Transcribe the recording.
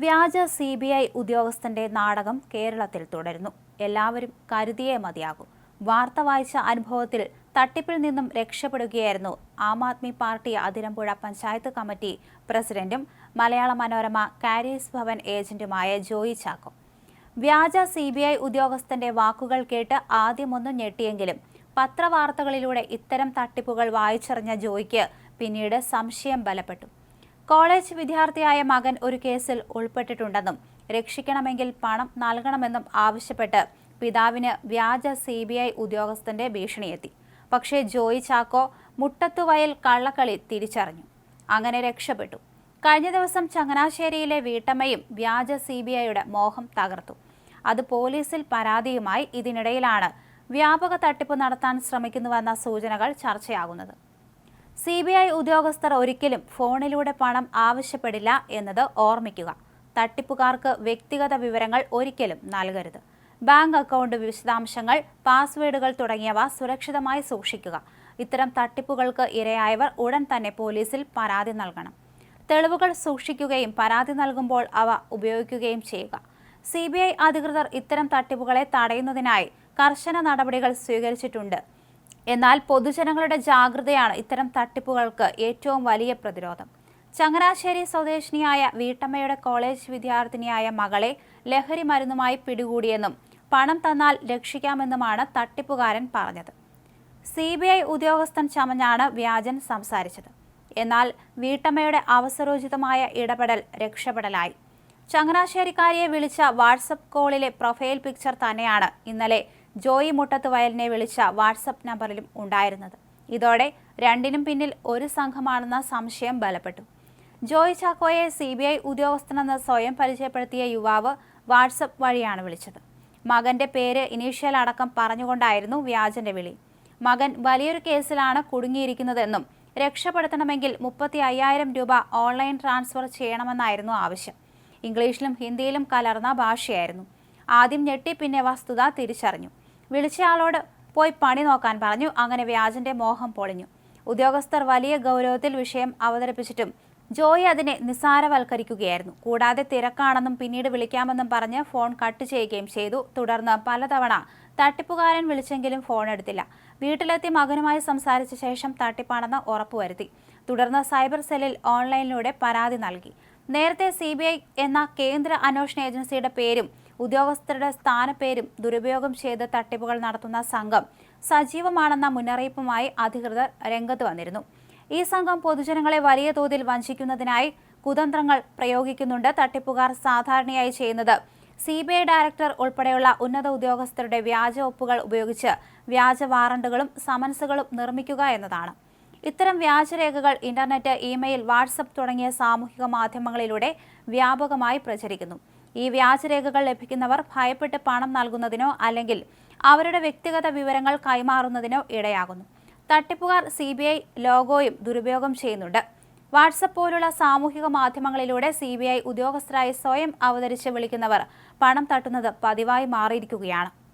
വ്യാജ C B I ഉദ്യോഗസ്ഥന്റെ നാടകം കേരളത്തിൽ തുടരുന്നു. എല്ലാവരും കരുതിയേ മതിയാകും. വാർത്ത വായിച്ച അനുഭവത്തിൽ തട്ടിപ്പിൽ നിന്നും രക്ഷപ്പെടുകയായിരുന്നു ആം ആദ്മി പാർട്ടി അതിരമ്പുഴ പഞ്ചായത്ത് കമ്മിറ്റി പ്രസിഡന്റും മലയാള മനോരമ കാരീസ് ഭവൻ ഏജന്റുമായ ജോയി ചാക്കോ. വ്യാജ സി ബി ഐ ഉദ്യോഗസ്ഥന്റെ വാക്കുകൾ കേട്ട് ആദ്യമൊന്നും ഞെട്ടിയെങ്കിലും പത്രവാർത്തകളിലൂടെ ഇത്തരം തട്ടിപ്പുകൾ വായിച്ചറിഞ്ഞ ജോയിക്ക് പിന്നീട് സംശയം ബലപ്പെട്ടു. കോളേജ് വിദ്യാർത്ഥിയായ മകൻ ഒരു കേസിൽ ഉൾപ്പെട്ടിട്ടുണ്ടെന്നും രക്ഷിക്കണമെങ്കിൽ പണം നൽകണമെന്നും ആവശ്യപ്പെട്ട് പിതാവിന് വ്യാജ സി ബി ഐ ഉദ്യോഗസ്ഥന്റെ ഭീഷണിയെത്തി. പക്ഷേ ജോയി ചാക്കോ മുട്ടത്തുവയൽ കള്ളക്കളി തിരിച്ചറിഞ്ഞു. അങ്ങനെ രക്ഷപ്പെട്ടു. കഴിഞ്ഞ ദിവസം ചങ്ങനാശ്ശേരിയിലെ വീട്ടമ്മയും വ്യാജ സി ബി ഐയുടെ മോഹം തകർത്തു. അത് പോലീസിൽ പരാതിയുമായി ഇതിനിടയിലാണ് വ്യാപക തട്ടിപ്പ് നടത്താൻ ശ്രമിക്കുന്നുവെന്ന സൂചനകൾ ചർച്ചയാകുന്നത്. സി ബി ഐ ഉദ്യോഗസ്ഥർ ഒരിക്കലും ഫോണിലൂടെ പണം ആവശ്യപ്പെടില്ല എന്നത് ഓർമ്മിക്കുക. തട്ടിപ്പുകാർക്ക് വ്യക്തിഗത വിവരങ്ങൾ ഒരിക്കലും നൽകരുത്. ബാങ്ക് അക്കൗണ്ട് വിശദാംശങ്ങൾ പാസ്വേഡുകൾ തുടങ്ങിയവ സുരക്ഷിതമായി സൂക്ഷിക്കുക. ഇത്തരം തട്ടിപ്പുകൾക്ക് ഇരയായവർ ഉടൻ തന്നെ പോലീസിൽ പരാതി നൽകണം. തെളിവുകൾ സൂക്ഷിക്കുകയും പരാതി നൽകുമ്പോൾ അവ ഉപയോഗിക്കുകയും ചെയ്യുക. സി ബി ഐ അധികൃതർ ഇത്തരം തട്ടിപ്പുകളെ തടയുന്നതിനായി കർശന നടപടികൾ സ്വീകരിച്ചിട്ടുണ്ട്. എന്നാൽ പൊതുജനങ്ങളുടെ ജാഗ്രതയാണ് ഇത്തരം തട്ടിപ്പുകൾക്ക് ഏറ്റവും വലിയ പ്രതിരോധം. ചങ്ങനാശ്ശേരി സ്വദേശിനിയായ വീട്ടമ്മയുടെ കോളേജ് വിദ്യാർത്ഥിനിയായ മകളെ ലഹരി മരുന്നുമായി പിടികൂടിയെന്നും പണം തന്നാൽ രക്ഷിക്കാമെന്നുമാണ് തട്ടിപ്പുകാരൻ പറഞ്ഞത്. സി ബി ഐ ഉദ്യോഗസ്ഥൻ ചമഞ്ഞാണ് വ്യാജൻ സംസാരിച്ചത്. എന്നാൽ വീട്ടമ്മയുടെ അവസരോചിതമായ ഇടപെടൽ രക്ഷപ്പെടലായി. ചങ്ങനാശ്ശേരിക്കാരിയെ വിളിച്ച വാട്സപ്പ് കോളിലെ പ്രൊഫൈൽ പിക്ചർ തന്നെയാണ് ഇന്നലെ ജോയി മുട്ടത്ത് വയലിനെ വിളിച്ച വാട്സപ്പ് നമ്പറിലും ഉണ്ടായിരുന്നത്. ഇതോടെ രണ്ടിനും പിന്നിൽ ഒരു സംഘമാണെന്ന സംശയം ബലപ്പെട്ടു. ജോയി ചാക്കോയെ സി ബി ഐ ഉദ്യോഗസ്ഥനെന്ന് സ്വയം പരിചയപ്പെടുത്തിയ യുവാവ് വാട്സപ്പ് വഴിയാണ് വിളിച്ചത്. മകന്റെ പേര് ഇനീഷ്യൽ അടക്കം പറഞ്ഞുകൊണ്ടായിരുന്നു വ്യാജന്റെ വിളി. മകൻ വലിയൊരു കേസിലാണ് കുടുങ്ങിയിരിക്കുന്നതെന്നും രക്ഷപ്പെടുത്തണമെങ്കിൽ മുപ്പത്തി അയ്യായിരം രൂപ ഓൺലൈൻ ട്രാൻസ്ഫർ ചെയ്യണമെന്നായിരുന്നു ആവശ്യം. ഇംഗ്ലീഷിലും ഹിന്ദിയിലും കലർന്ന ഭാഷയായിരുന്നു. ആദ്യം ഞെട്ടി പിന്നെ വസ്തുത തിരിച്ചറിഞ്ഞു. വിളിച്ചയാളോട് പോയി പണി നോക്കാൻ പറഞ്ഞു. അങ്ങനെ വ്യാജന്റെ മോഹം പൊളിഞ്ഞു. ഉദ്യോഗസ്ഥർ വലിയ ഗൗരവത്തിൽ വിഷയം അവതരിപ്പിച്ചിട്ടും ജോയി അതിനെ നിസ്സാരവൽക്കരിക്കുകയായിരുന്നു. കൂടാതെ തിരക്കാണെന്നും പിന്നീട് വിളിക്കാമെന്നും പറഞ്ഞ് ഫോൺ കട്ട് ചെയ്യുകയും ചെയ്തു. തുടർന്ന് പലതവണ തട്ടിപ്പുകാരൻ വിളിച്ചെങ്കിലും ഫോൺ എടുത്തില്ല. വീട്ടിലെത്തി മകനുമായി സംസാരിച്ച ശേഷം തട്ടിപ്പാണെന്ന് ഉറപ്പുവരുത്തി തുടർന്ന് സൈബർ സെല്ലിൽ ഓൺലൈനിലൂടെ പരാതി നൽകി. നേരത്തെ സി എന്ന കേന്ദ്ര അന്വേഷണ ഏജൻസിയുടെ പേരും ഉദ്യോഗസ്ഥരുടെ സ്ഥാനപ്പേരും ദുരുപയോഗം ചെയ്ത് തട്ടിപ്പുകൾ നടത്തുന്ന സംഘം സജീവമാണെന്ന മുന്നറിയിപ്പുമായി അധികൃതർ രംഗത്ത് വന്നിരുന്നു. ഈ സംഘം പൊതുജനങ്ങളെ വലിയ തോതിൽ വഞ്ചിക്കുന്നതിനായി കുതന്ത്രങ്ങൾ പ്രയോഗിക്കുന്നുണ്ട് തട്ടിപ്പുകാർ സാധാരണയായി ചെയ്യുന്നത്. സി ബി ഐ ഡയറക്ടർ ഉൾപ്പെടെയുള്ള ഉന്നത ഉദ്യോഗസ്ഥരുടെ വ്യാജ ഒപ്പുകൾ ഉപയോഗിച്ച് വ്യാജ വാറണ്ടുകളും സമൻസുകളും നിർമ്മിക്കുക എന്നതാണ്. ഇത്തരം വ്യാജരേഖകൾ ഇന്റർനെറ്റ് ഇമെയിൽ വാട്സപ്പ് തുടങ്ങിയ സാമൂഹിക മാധ്യമങ്ങളിലൂടെ വ്യാപകമായി പ്രചരിക്കുന്നു. ഈ വ്യാജരേഖകൾ ലഭിക്കുന്നവർ ഭയപ്പെട്ട് പണം നൽകുന്നതിനോ അല്ലെങ്കിൽ അവരുടെ വ്യക്തിഗത വിവരങ്ങൾ കൈമാറുന്നതിനോ ഇടയാകുന്നു. തട്ടിപ്പുകാർ സി ബി ഐ ലോഗോയും ദുരുപയോഗം ചെയ്യുന്നുണ്ട്. വാട്സപ്പ് പോലുള്ള സാമൂഹിക മാധ്യമങ്ങളിലൂടെ സി ബി ഐ ഉദ്യോഗസ്ഥരായി സ്വയം അവതരിച്ച് വിളിക്കുന്നവർ പണം തട്ടുന്നത് പതിവായി മാറിയിരിക്കുകയാണ്.